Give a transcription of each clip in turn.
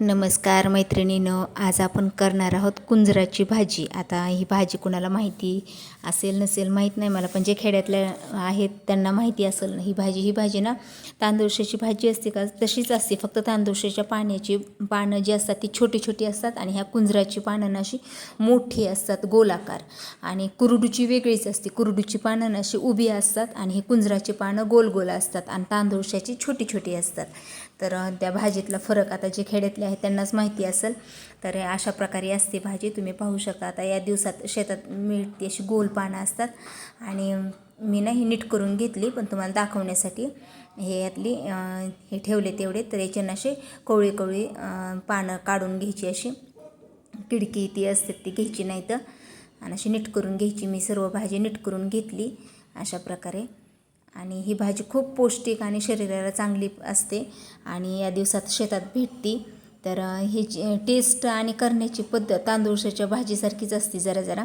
नमस्कार मैत्रिणीनं आज आपण करणार आहोत कुंजराची भाजी. आता ही भाजी कुणाला माहिती असेल नसेल माहीत नाही मला पण जे खेड्यातल्या आहेत त्यांना माहिती असेल. ही भाजी ही भाजी ना तांदूळशाची भाजी असते का? तशीच असते. फक्त तांदूळशाच्या पाण्याची पानं जी असतात ती छोटी छोटी असतात आणि ह्या कुंजराची पानं अशी मोठी असतात गोलाकार. आणि कुरडूची वेगळीच असते. कुरडूची पानं ना अशी उभी असतात आणि ही कुंजराची पानं गोल गोल असतात आणि तांदूळशाची छोटी छोटी असतात. तर त्या भाजीतला फरक आता जे खेड्यातले आहे त्यांनाच माहिती असेल. तर अशा प्रकारे असते भाजी. तुम्ही पाहू शकता आता या दिवसात शेतात मिळते अशी गोल पानं असतात. आणि मी ना ही नीट करून घेतली पण तुम्हाला दाखवण्यासाठी. हे यातली हे ठेवले तेवढे. तर याचे असे कोवळी कोवळी पानं काढून घ्यायची अशी. किडकी ती असते ती घ्यायची नाही तर आणि अशी नीट करून घ्यायची. मी सर्व भाजी नीट करून घेतली. अशा प्रकारे. आणि ही भाजी खूप पौष्टिक आणि शरीराला चांगली असते आणि या दिवसात शेतात भेटती. तर ही टेस्ट आणि करण्याची पद्धत तांदूळशाच्या भाजीसारखीच असते जरा जरा.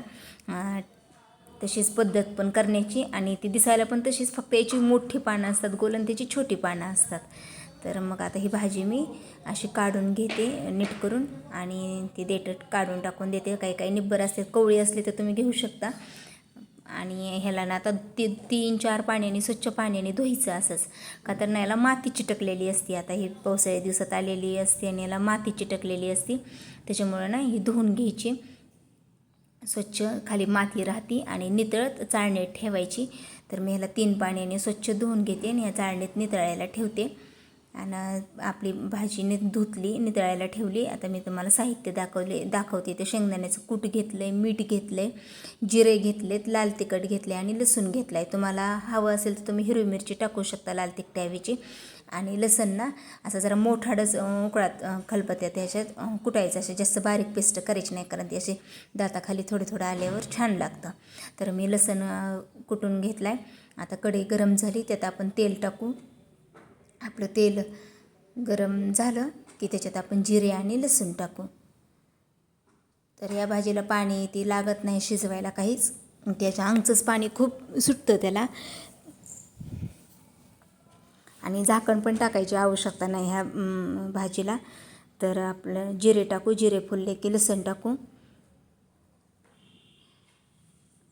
तशीच पद्धत पण करण्याची आणि ती दिसायला पण तशीच फक्त याची मोठी पानं असतात गोलन त्याची छोटी पानं असतात. तर मग आता ही भाजी मी अशी काढून घेते नीट करून आणि ती देठ काढून टाकून देते. काही काही निब्बर असते कवळी असली तर तुम्ही घेऊ शकता. आणि ह्याला ना आता ती तीन चार पाण्याने स्वच्छ पाण्याने धुवायचं असंच. का तर ना याला माती चिटकलेली असते. आता ही पावसाळ्या दिवसात आलेली असते आणि याला माती चिटकलेली असते. त्याच्यामुळं ना ही धुवून घ्यायची. स्वच्छ खाली माती राहते आणि नितळत चाळणीत ठेवायची. तर मी ह्याला तीन पाण्याने स्वच्छ धुवून घेते आणि या चाळणीत नितळायला ठेवते. आणि आपली भाजी नि धुतली नितळायला ठेवली. आता मी तुम्हाला साहित्य दाखवले दाखवते. ते शेंगदाण्याचं कूट घेतलं आहे मीठ घेतलं आहे जिरे घेतलेत लाल तिखट घेतले आणि लसूण घेतलं आहे तुम्हाला हवं असेल तर तुम्ही हिरवी मिरची टाकू शकता लाल तिखटाऐवजी आणि लसण ना असा जरा मोठाडच उकळात अं, खलबत्त्यात ह्याच्यात कुटायचं. असे जास्त बारीक पेस्ट करायची नाही कारण ती असे दाताखाली थोडं थोडं आल्यावर छान लागतं. तर मी लसण कुटून घेतलं आहे आता कढई गरम झाली त्यात आपण तेल टाकू. आपलं तेल गरम झालं की त्याच्यात आपण जिरे आणि लसूण टाकू. तर या भाजीला पाणी ती लागत नाही शिजवायला काहीच. त्याच्या अंगचंच पाणी खूप सुटतं त्याला. आणि झाकण पण टाकायची आवश्यकता नाही ह्या भाजीला. तर आपलं जिरे टाकू जिरे फुलले की लसण टाकू.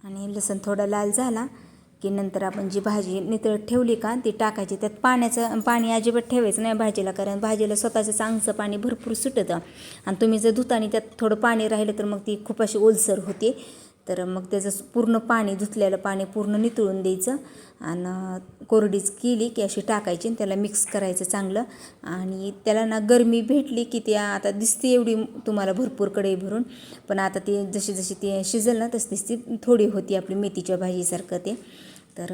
आणि लसण थोडा लाल झाला की नंतर आपण जी भाजी नितळत ठेवली का ती टाकायची. त्यात पाण्याचं पाणी अजिबात ठेवायचं नाही भाजीला कारण भाजीला स्वतःचं चांगचं पाणी भरपूर सुटतं. आणि तुम्ही जर धुतानी त्यात थोडं पाणी राहिलं तर मग ती खूप अशी ओलसर होते. तर मग त्याचं पूर्ण पाणी धुतलेलं पाणी पूर्ण नितळून द्यायचं आणि कोरडीच केली की अशी टाकायची आणि त्याला मिक्स करायचं चांगलं. आणि त्याला ना गरमी भेटली की ती आता दिसते एवढी तुम्हाला भरपूर कढई भरून. पण आता ती जशी जशी ती शिजेल ना तशी ती थोडी होती आपली मेथीच्या भाजीसारखं ते. तर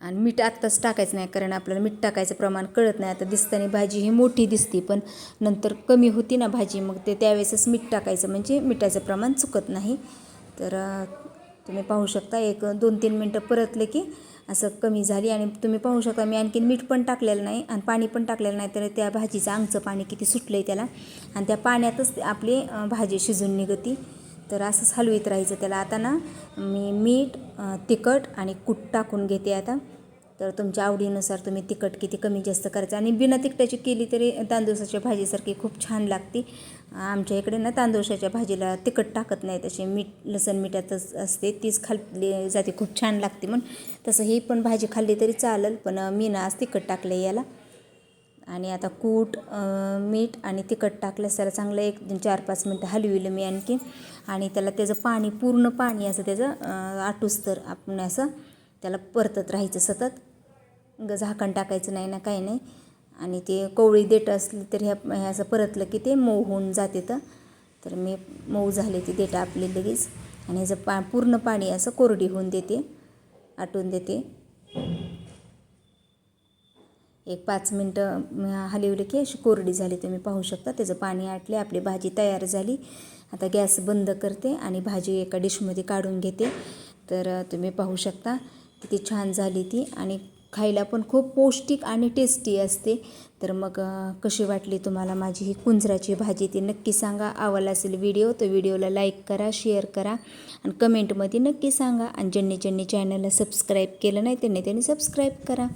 आणि मीठ आत्ताच टाकायचं नाही कारण आपल्याला मीठ टाकायचं प्रमाण कळत नाही. आता दिसताना भाजी ही मोठी दिसते पण नंतर कमी होती ना भाजी मग ते त्यावेळेसच मीठ टाकायचं. म्हणजे मिठाचं प्रमाण चुकत नाही. तर तुम्ही पाहू शकता एक दोन तीन मिनटं परतले की असं कमी झाली. आणि तुम्ही पाहू शकता मी आणखीन मीठ पण टाकलेलं नाही आणि पाणी पण टाकलेलं नाही. तर त्या भाजीचं आंगचं पाणी किती सुटलं आहे त्याला. आणि त्या पाण्यातच आपली भाजी शिजून निघती. तर असंच हलवीत राहायचं त्याला. आता ना मी मीठ तिखट आणि कूट टाकून घेते आता. तर तुमच्या आवडीनुसार तुम्ही तिखट किती कमी जास्त करायचं. आणि बिना तिखटाची केली तरी तांदूळसाच्या भाजीसारखी खूप छान लागते. आमच्या इकडे ना तांदूळशाच्या भाजीला तिखट टाकत नाही. तसे मीठ लसण मिठातच असते तीच खाल्ली जाते. खूप छान लागते म्हणून. तसं ही पण भाजी खाल्ली तरी चालेल पण मी ना आज तिखट टाकलं याला. आणि आता कूट मीठ आणि तिखट टाकलं त्याला चांगलं एक चार पाच मिनटं हलविलं मी आणखी आणि त्याला त्याचं पाणी पूर्ण पाणी असं त्याचं आटूस तर आपण असं त्याला परतत राहायचं सतत. ग झाकण टाकायचं नाही ना काही नाही. आणि ते कोवळी देठ असली तर ह्या ह्या असं परतलं की ते मऊ होऊन जाते तर. तर मी मऊ झाले ती देठं आपली लगेच. आणि ह्याचं पा पूर्ण पाणी असं कोरडी होऊन देते आटून देते. एक पाच मिनटं म- की अशी कोरडी झाली. तुम्ही पाहू शकता त्याचं पाणी आटले आपली भाजी तयार झाली. आता गॅस बंद करते आणि भाजी एका डिशमध्ये काढून घेते. तर तुम्ही पाहू शकता किती छान झाली ती. आणि खायला पण खूप पौष्टिक आणि टेस्टी असते. तर मग कशी वाटली तुम्हाला माझी ही कुंजराची भाजी ती नक्की सांगा. आवडला असेल व्हिडिओ तर व्हिडिओला लाईक करा शेअर करा. आणि कमेंटमध्ये नक्की सांगा. आणि ज्यांनी ज्यांनी चॅनलला सबस्क्राईब केलं नाही त्यांनी त्यांनी सबस्क्राईब करा.